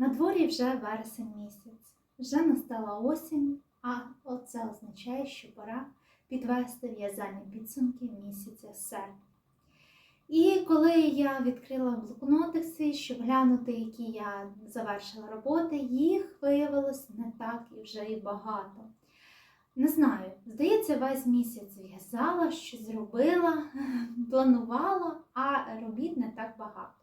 На дворі вже вересень місяць, вже настала осінь, а це означає, що пора підвести в'язальні підсумки місяця серпня. І коли я відкрила блокнотик свій, щоб глянути, які я завершила роботи, їх виявилось не так і вже і багато. Не знаю, здається, весь місяць в'язала, щось зробила, планувала, а робіт не так багато.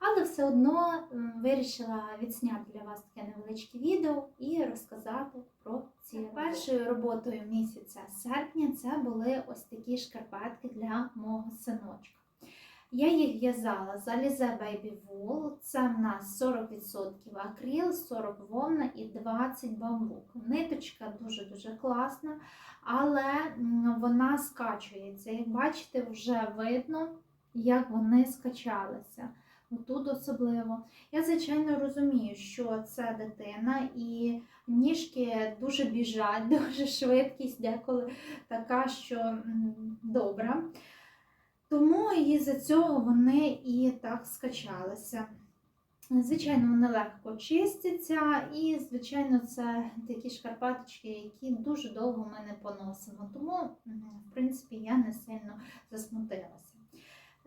Але все одно вирішила відсняти для вас таке невеличке відео і розказати про ці. Першою роботою місяця серпня це були ось такі шкарпетки для мого синочка. Я їх в'язала з Alize Baby Wool. Це в нас 40% акрил, 40 вовна і 20 бамбук. Ниточка дуже-дуже класна, але вона скачується. Як бачите, вже видно, як вони скачалися. Тут особливо. Я, звичайно, розумію, що це дитина, і ніжки дуже біжать, дуже швидкість деколи така, що добра. Тому і за цього вони і так скачалися. Звичайно, вони легко чистяться, і, звичайно, це такі шкарпеточки, які дуже довго ми не поносимо. Тому, в принципі, я не сильно засмутилася.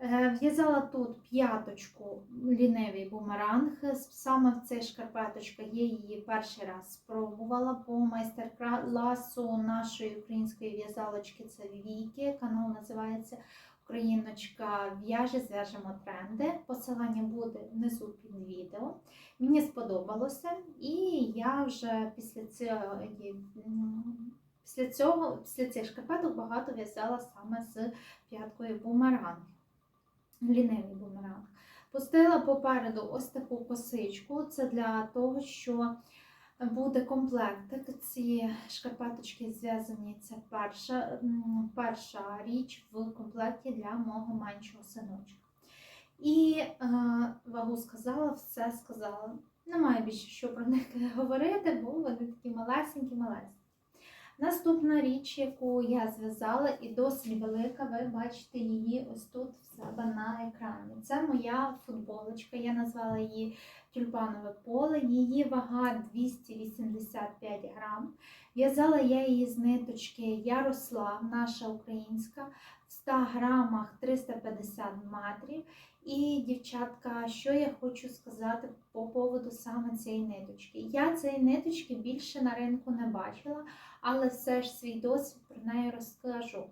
Е, В'язала тут п'яточку лінивий бумеранг. Саме в цей шкарпеточка я її перший раз спробувала по майстер-класу нашої української в'язалочки. Це Віки. Канал називається Україночка в'яже, зв'яжемо тренди. Посилання буде внизу під відео. Мені сподобалося, і я вже після цього, після цього, після цих шкарпеток багато в'язала саме з п'яткою бумеранг лінивий бумеранг. Пустила попереду ось таку косичку. Це для того, що буде комплектик. Ці шкарпеточки зв'язані. Це перша, перша річ в комплекті для мого меншого синочка. І е, вагу сказала, все сказала. Немає більше що про них говорити, бо вони такі малесенькі-малесенькі. Наступна річ, яку я зв'язала, і досить велика, ви бачите її ось тут в себе на екрані. Це моя футболочка, я назвала її тюльпанове поле. Її вага 285 грам. В'язала я її з ниточки Ярослав, наша українська, в 100 грамах 350 метрів. І, дівчатка, що я хочу сказати по поводу саме цієї ниточки. Я цієї ниточки більше на ринку не бачила, але все ж свій досвід про неї розкажу.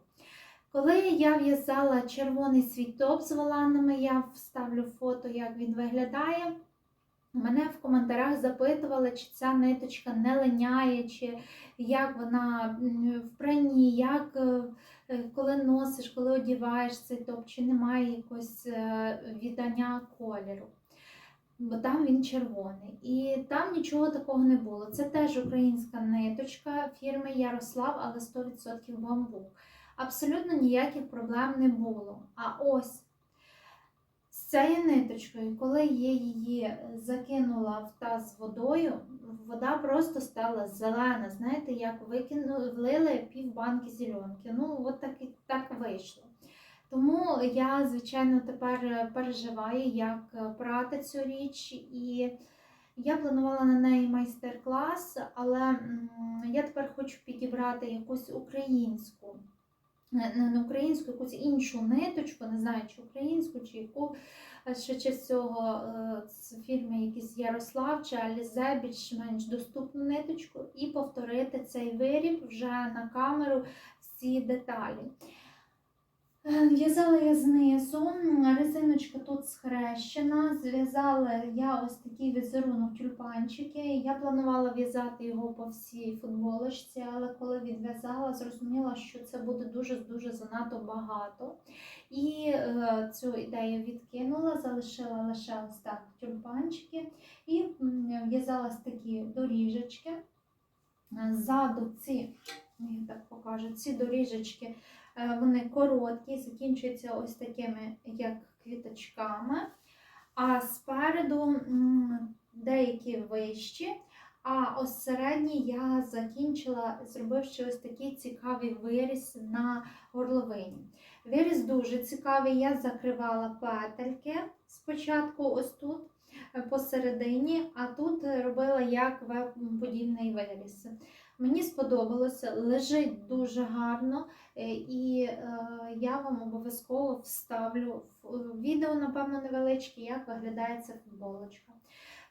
Коли я в'язала червоний свій топ з воланами, я вставлю фото, як він виглядає. Мене в коментарях запитували, чи ця ниточка не линяє, чи як вона в пранні, як е, коли носиш, коли одіваєш цей топ, чи немає якогось е, віддання кольору. Бо там він червоний. І там нічого такого не було. Це теж українська ниточка фірми Ярослав, але 100% бамбук. Абсолютно ніяких проблем не було. А ось цією ниточкою, коли я її закинула в таз з водою, вода просто стала зелена. Знаєте, як викинули, влили пів банки зеленки. Ну, от так, так вийшло. Тому я, звичайно, тепер переживаю, як прати цю річ, і я планувала на неї майстер-клас, але я тепер хочу підібрати якусь українську не українську, якусь іншу ниточку, не знаю, чи українську, чи яку ще швидше всього фільми з фірми якийсь Ярослав чи Алізе, більш-менш доступну ниточку, і повторити цей виріб вже на камеру всі деталі. Е, В'язала я знизу, резиночка тут схрещена. Зв'язала я ось такий візерунок тюльпанчики. Я планувала в'язати його по всій футболочці, але коли відв'язала, зрозуміла, що це буде дуже-дуже занадто багато. І е, цю ідею відкинула, залишила лише ось так тюльпанчики і в'язала такі доріжечки. Ззаду ці, я так покажу, ці доріжечки. Е, Вони короткі, закінчуються ось такими, як квіточками. А спереду деякі вищі, А ось середній я закінчила, зробивши ось такий цікавий виріз на горловині. Виріз дуже цікавий, я закривала петельки спочатку ось тут е, посередині, а тут робила як подібний виріз. Мені сподобалося, лежить дуже гарно, е, і е, я вам обов'язково вставлю в відео, напевно, невеличке, як виглядає ця футболочка.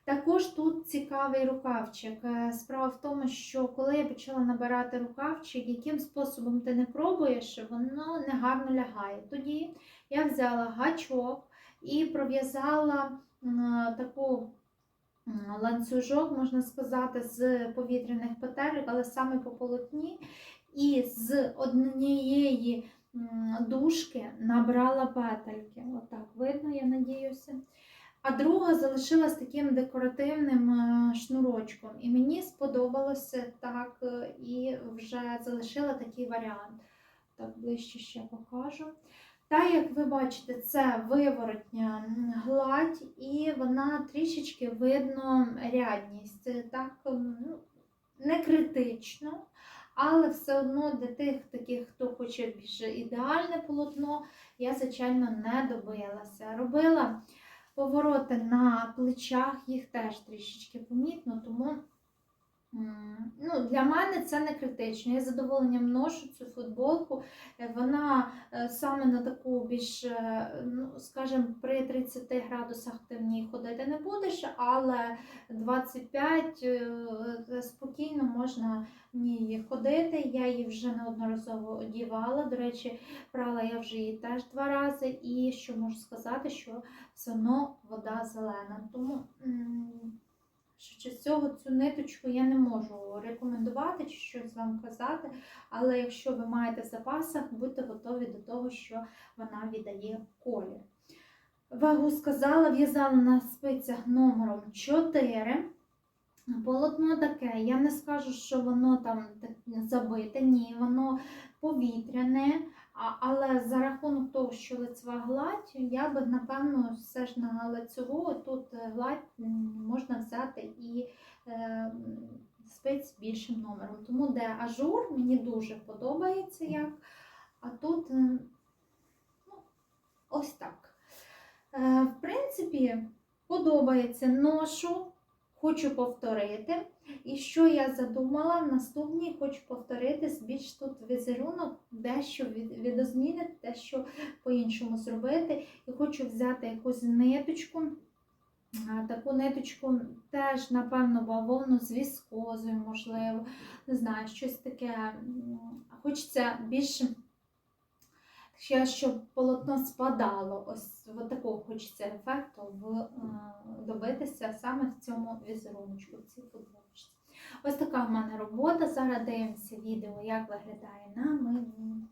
Також тут цікавий рукавчик. Е, Справа в тому, що коли я почала набирати рукавчик, яким способом ти не пробуєш, воно не гарно лягає. Тоді я взяла гачок і пров'язала таку ланцюжок, можна сказати, з повітряних петель, але саме по полотні. І з однієї дужки набрала петельки. Отак видно, я надіюся. А друга залишилась таким декоративним е, шнурочком. І мені сподобалося так, е, і вже залишила такий варіант. Так, ближче ще покажу. Та, як ви бачите, це виворотня гладь, і вона трішечки видно рядність. Так, ну, не критично, але все одно для тих таких, хто хоче більш ідеальне полотно, я, звичайно, не добилася. Робила повороти на плечах, їх теж трішечки помітно, тому ну, для мене це не критично. Я з задоволенням ношу цю футболку. Е, Вона е, саме на таку більш, е, ну, скажімо, при 30 градусах ти в ній ходити не будеш, але 25 е, спокійно можна в ній ходити. Я її вже неодноразово одівала. До речі, прала я вже її теж два рази, і що можу сказати, що все одно вода зелена. Тому що цього цю ниточку я не можу рекомендувати чи щось вам казати, але якщо ви маєте в запасах, будьте готові до того, що вона віддає колір. Вагу сказала, в'язала на спицях номером 4. Полотно таке, я не скажу, що воно там забите, ні, воно повітряне, але за рахунок того, що лицева гладь, я би, напевно, все ж на лицеву тут е, гладь можна взяти і е, спиць з більшим номером. Тому де ажур, мені дуже подобається як. А тут ну, ось так. Е, в принципі, подобається ношу. Хочу повторити. І що я задумала в наступній, хочу повторити більш тут візерунок, дещо від- відозмінити, дещо по-іншому зробити. І хочу взяти якусь ниточку. Таку ниточку теж, напевно, бавовну з віскозою, можливо, не знаю, щось таке. Хочеться більше, ще, щоб полотно спадало. Ось такого хочеться ефекту в, е, добитися саме в цьому візерунку, в цій футболочці. Ось така в мене робота. Зараз дивимося відео, як виглядає на мені.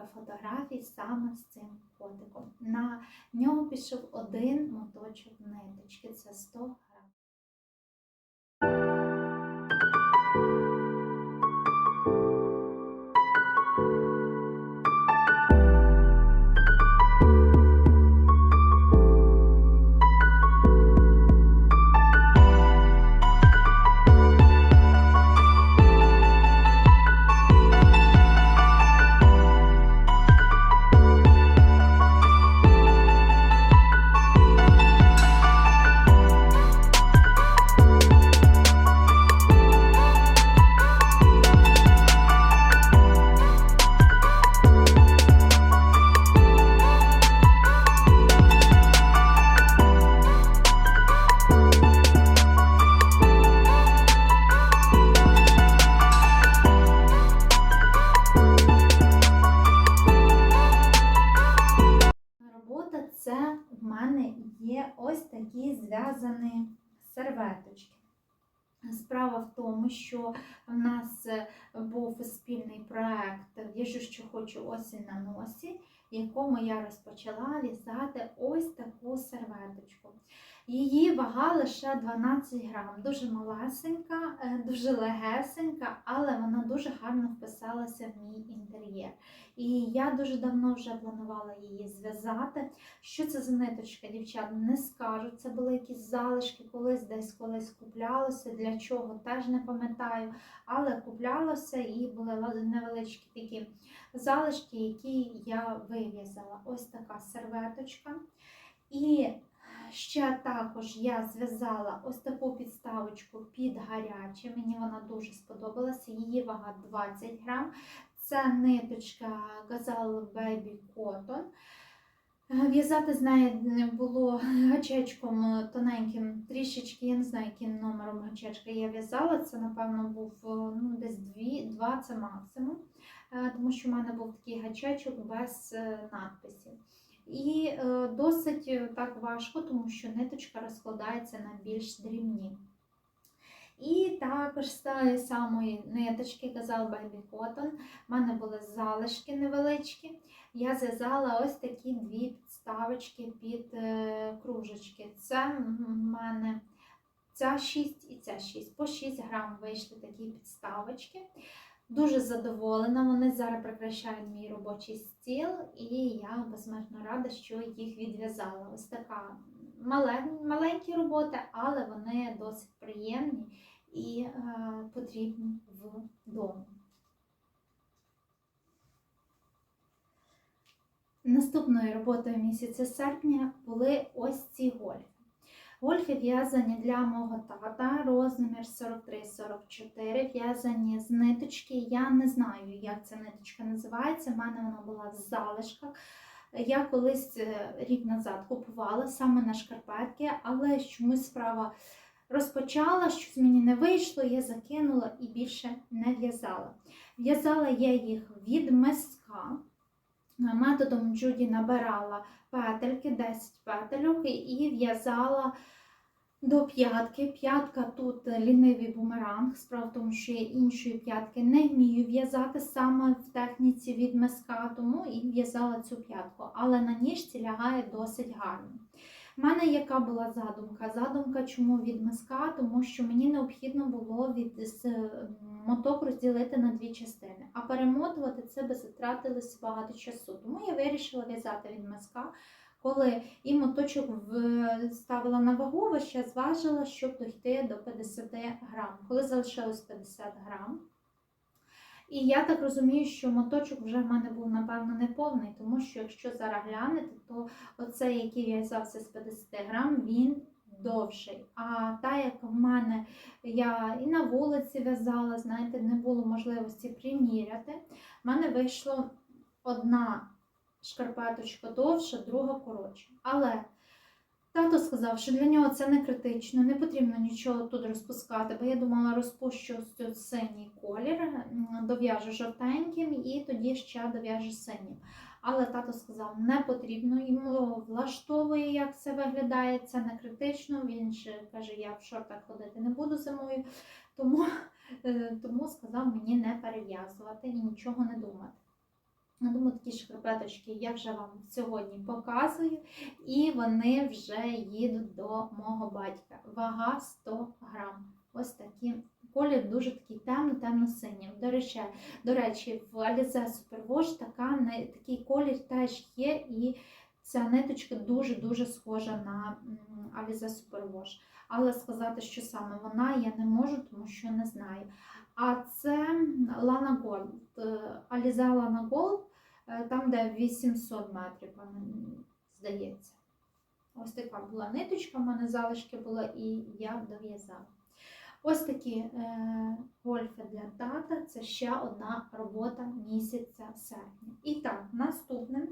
Декілька фотографій саме з цим котиком. На нього пішов один моточок ниточки. Це 100 грам. Робота це в мене є ось такий зв'язаний серветочки. Справа в тому, що в нас е, був спільний проект Віжу, що хочу осінь на носі, в якому я розпочала в'язати ось таку серветочку. Її вага лише 12 грам, дуже малесенька, е, дуже легесенька, але вона дуже гарно вписалася в мій інтер'єр. І я дуже давно вже планувала її зв'язати. Що це за ниточка, дівчат? Не скажу. Це були якісь залишки, колись десь колись куплялося. Для чого теж не пам'ятаю, але куплялося і були невеличкі такі залишки, які я вив'язала. Ось така серветочка. І ще також я зв'язала ось таку підставочку під гаряче. Мені вона дуже сподобалася. Її вага 20 грам. Це ниточка Gazelle Baby Cotton. Е, В'язати з неї було гачечком тоненьким, трішечки, я не знаю, яким номером гачечка я в'язала. Це, напевно, був е, ну, десь 2, 2 це максимум, Е, тому що в мене був такий гачечок без надписів. І е, досить е, так важко, тому що ниточка розкладається на більш дрібні. І також з тієї самої ниточки, казав Baby Cotton, в мене були залишки невеличкі. Я зв'язала ось такі дві підставочки під е, кружечки. Це в мене ця 6 і ця 6. По 6 грам вийшли такі підставочки. Дуже задоволена. Вони зараз прикрашають мій робочий стіл, і я безмежно рада, що їх відв'язала. Ось така малень- маленькі роботи, але вони досить приємні і е, потрібні вдома. Наступною роботою місяця серпня були ось ці гольфи. Гольфи в'язані для мого тата, розмір 43-44, в'язані з ниточки. Я не знаю, як ця ниточка називається. У мене вона була в залишках. Я колись е, рік назад купувала саме на шкарпетки, але чомусь справа розпочала, щось мені не вийшло, я закинула і більше не в'язала. В'язала я їх від миска. Методом Джуді набирала петельки, 10 петельок і в'язала до п'ятки. П'ятка тут лінивий бумеранг. Справа в тому, що я іншої п'ятки не вмію в'язати саме в техніці від миска, тому і в'язала цю п'ятку. Але на ніжці лягає досить гарно. У мене яка була задумка? Задумка чому від миска? Тому що мені необхідно було від з, моток розділити на дві частини, а перемотувати це би затратилось багато часу. Тому я вирішила в'язати від миска. Коли і моточок в- ставила на вагу, весь зважила, щоб дойти до 50 грам. Коли залишилось 50 грам, і я так розумію, що моточок вже в мене був, напевно, не повний, тому що якщо зараз глянете, то оцей, який в'язався з 50 грам, він довший. А та, як в мене я і на вулиці в'язала, знаєте, не було можливості приміряти, в мене вийшло одна шкарпеточка довша, друга коротша. Але тато сказав, що для нього це не критично, не потрібно нічого тут розпускати, бо я думала, розпущу синій колір, дов'яжу жовтеньким і тоді ще дов'яжу синім. Але тато сказав, не потрібно, йому влаштовує, як це виглядає, це не критично. Він ще каже, я в шортах ходити не буду зимою, тому, е, тому сказав мені не перев'язувати і нічого не думати. Думаю, такі шкарпеточки я вже вам сьогодні показую, і вони вже їдуть до мого батька. Вага 100 грам. Ось такі. Колір дуже такий темно, темно-синій. До речі, до речі, в Alize Superwash така, такий колір теж є, і ця ниточка дуже-дуже схожа на Alize Superwash. Але сказати, що саме вона, я не можу, тому що не знаю. А це Lana Gold. Е, Alize Lana Gold, там, де 800 метрів, здається. Ось така була ниточка, в мене залишки були, і я дов'язала. Ось такі е, гольфи для тата. Це ще одна робота місяця серпня. І так, наступним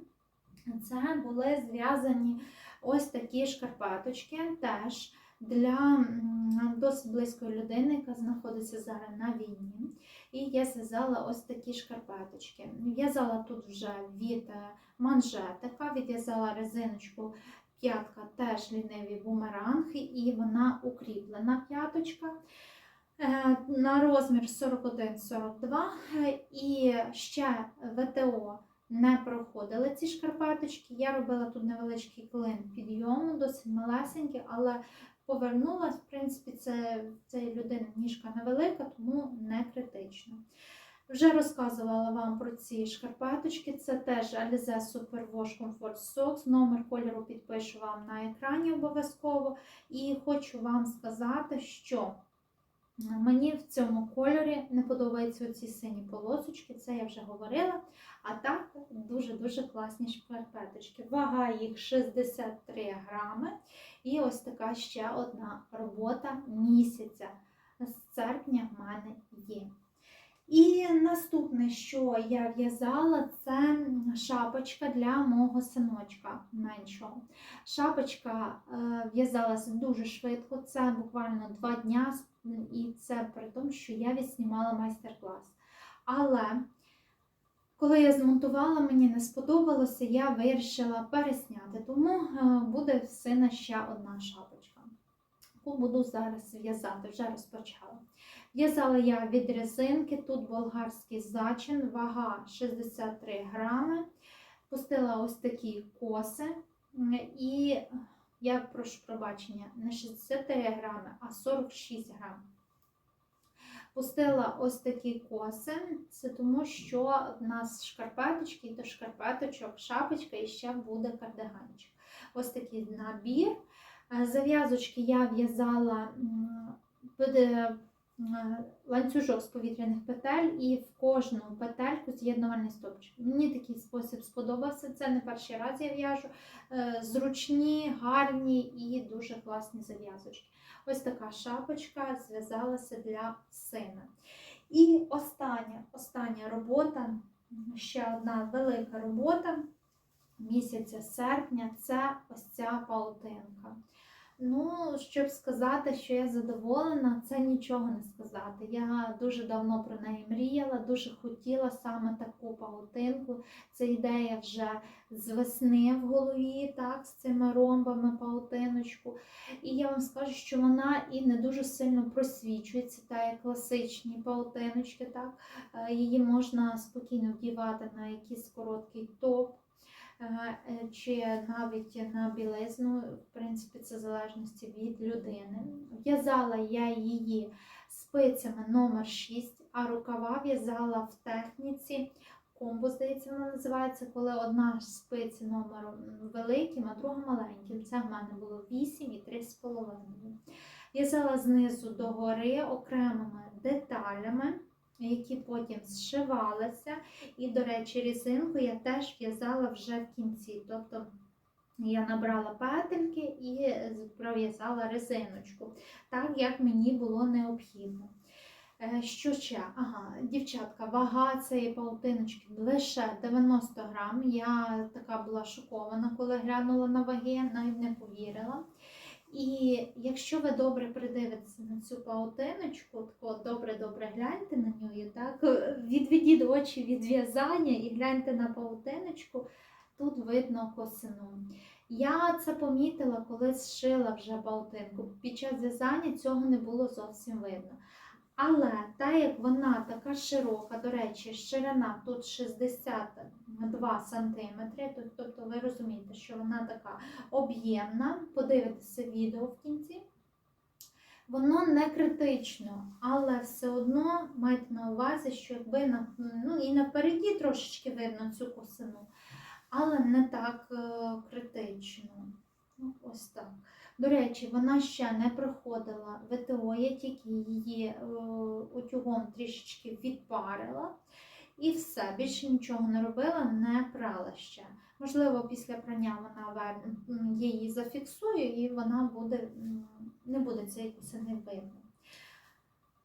це були зв'язані ось такі шкарпеточки теж для досить близької людини, яка знаходиться зараз на війні. І я зв'язала ось такі шкарпеточки. В'язала тут вже від е, манжетика, відв'язала резиночку п'ятка теж лінивий бумеранг, і вона укріплена п'яточка. Е, На розмір 41-42. Е, І ще ВТО не проходили ці шкарпеточки. Я робила тут невеличкий клин підйому, досить малесенький, але повернулась. В принципі, це цієї людини ніжка невелика, тому не критично. Вже розказувала вам про ці шкарпеточки. Це теж Alize Super Wash Comfort Socks. Номер кольору підпишу вам на екрані обов'язково. І хочу вам сказати, що мені в цьому кольорі не подобаються ці сині полосочки, це я вже говорила. А так дуже-дуже класні шкарпеточки. Вага їх 63 грами. І ось така ще одна робота місяця. З серпня в мене є. І наступне, що я в'язала, це шапочка для мого синочка меншого. Шапочка е, в'язалася дуже швидко, це буквально два дня, і це при тому, що я відснімала майстер-клас. Але коли я змонтувала, мені не сподобалося, я вирішила пересняти, тому е, буде в сина ще одна шапочка, яку буду зараз в'язати, вже розпочала. В'язала я від резинки, тут болгарський зачин, вага 63 грами. Пустила ось такі коси. І я прошу пробачення, не 63 грами, а 46 грам. Пустила ось такі коси, це тому, що в нас шкарпеточки, до шкарпеточок, шапочка і ще буде кардиганчик. Ось такий набір. Е, Зав'язочки я в'язала м, під е, е, ланцюжок з повітряних петель і в кожну петельку з'єднувальний стопчик. Мені такий спосіб сподобався. Це не перший раз я в'яжу. Е, Зручні, гарні і дуже класні зав'язочки. Ось така шапочка зв'язалася для сина. І остання, остання робота, ще одна велика робота місяця серпня це ось ця паутинка. Ну, щоб сказати, що я задоволена, це нічого не сказати. Я дуже давно про неї мріяла, дуже хотіла саме таку паутинку. Це ідея вже з весни в голові, так, з цими ромбами паутиночку. І я вам скажу, що вона і не дуже сильно просвічується, так як класичні паутиночки. Так? Е, Її можна спокійно вдівати на якийсь короткий топ. Е, Чи навіть на білизну, в принципі, це в залежності від людини. В'язала я її спицями номер 6, а рукава в'язала в техніці. Комбо, здається, вона називається, коли одна спиця номером великим, а друга маленьким. Це в мене було 8 і 3,5. В'язала знизу до гори окремими деталями, які потім зшивалися. І, до речі, різинку я теж в'язала вже в кінці. Тобто я набрала петельки і пров'язала резиночку, так як мені було необхідно. Е, Що ще? Ага, дівчатка, вага цієї паутиночки лише 90 грам. Я така була шокована, коли глянула на ваги, навіть не повірила. І якщо ви добре придивитеся на цю паутиночку, тако добре-добре гляньте на неї, так, відведіть очі від в'язання і гляньте на паутиночку, тут видно косину. Я це помітила, коли зшила вже паутинку. Під час в'язання цього не було зовсім видно. Але так як вона така широка, до речі, ширина тут 62 см, тобто ви розумієте, що вона така об'ємна, подивитеся відео в кінці. Воно не критично, але все одно майте на увазі, що якби на, ну, і напереді трошечки видно цю косину, але не так е, критично. Ну, ось так. До речі, вона ще не проходила ВТО, я тільки її е, утюгом трішечки відпарила. І все, більше нічого не робила, не прала ще. Можливо, після прання вона її зафіксує і вона буде, не буде цієї косини видно.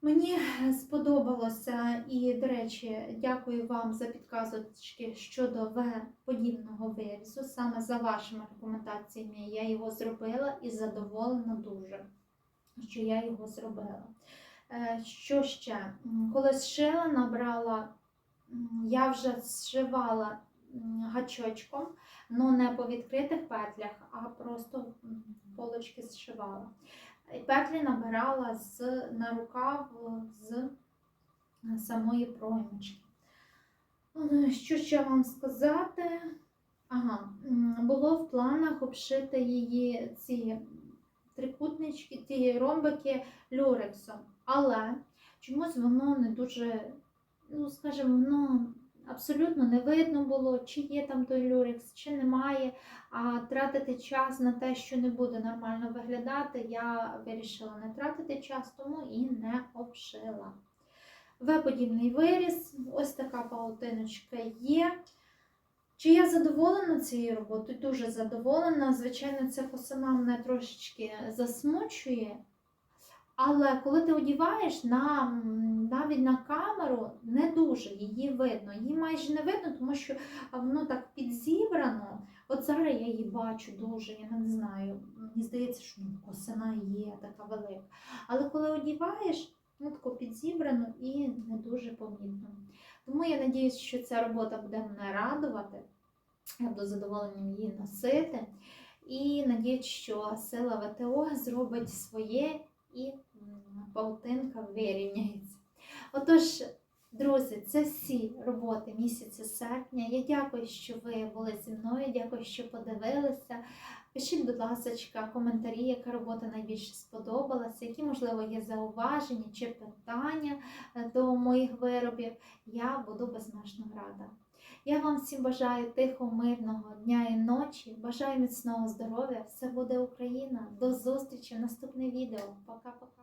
Мені сподобалося і, до речі, дякую вам за підказочки щодо В подібного вирізу. Саме за вашими рекомендаціями я його зробила і задоволена дуже, що я його зробила. Е, Що ще? Коли зшила, набрала, я вже зшивала гачочком, Ну, не по відкритих петлях, а просто полочки зшивала. Петлі набирала з, на рукав з самої проймочки. Е, Що ще вам сказати? Ага, було в планах обшити її ці трикутнички, ті ромбики люрексом, але чомусь воно не дуже, ну скажімо, воно абсолютно не видно було, чи є там той люрекс, чи немає. А тратити час на те, що не буде нормально виглядати, я вирішила не тратити час, тому і не обшила. В-подібний виріс, ось така паутиночка є. Чи я задоволена цією роботою? Дуже задоволена. Звичайно, ця коса мене трошечки засмучує. Але коли ти одіваєш на, навіть на камеру, не дуже її видно. Її майже не видно, тому що воно так підзібрано. От зараз я її бачу дуже, я не знаю. Мені здається, що ну, косина є така велика. Але коли одіваєш, ну тако підзібрано і не дуже помітно. Тому я надіюсь, що ця робота буде мене радувати. Я буду задоволенням її носити. І надіюсь, що сила ВТО зробить своє і паутинка вирівняється. Отож, друзі, це всі роботи місяця серпня. Я дякую, що ви були зі мною. Дякую, що подивилися. Пишіть, будь ласка, коментарі, яка робота найбільше сподобалася, які, можливо, є зауваження чи питання е, до моїх виробів. Я буду безмежно рада. Я вам всім бажаю тихого, мирного дня і ночі. Бажаю міцного здоров'я. Все буде Україна. До зустрічі в наступне відео. Пока-пока.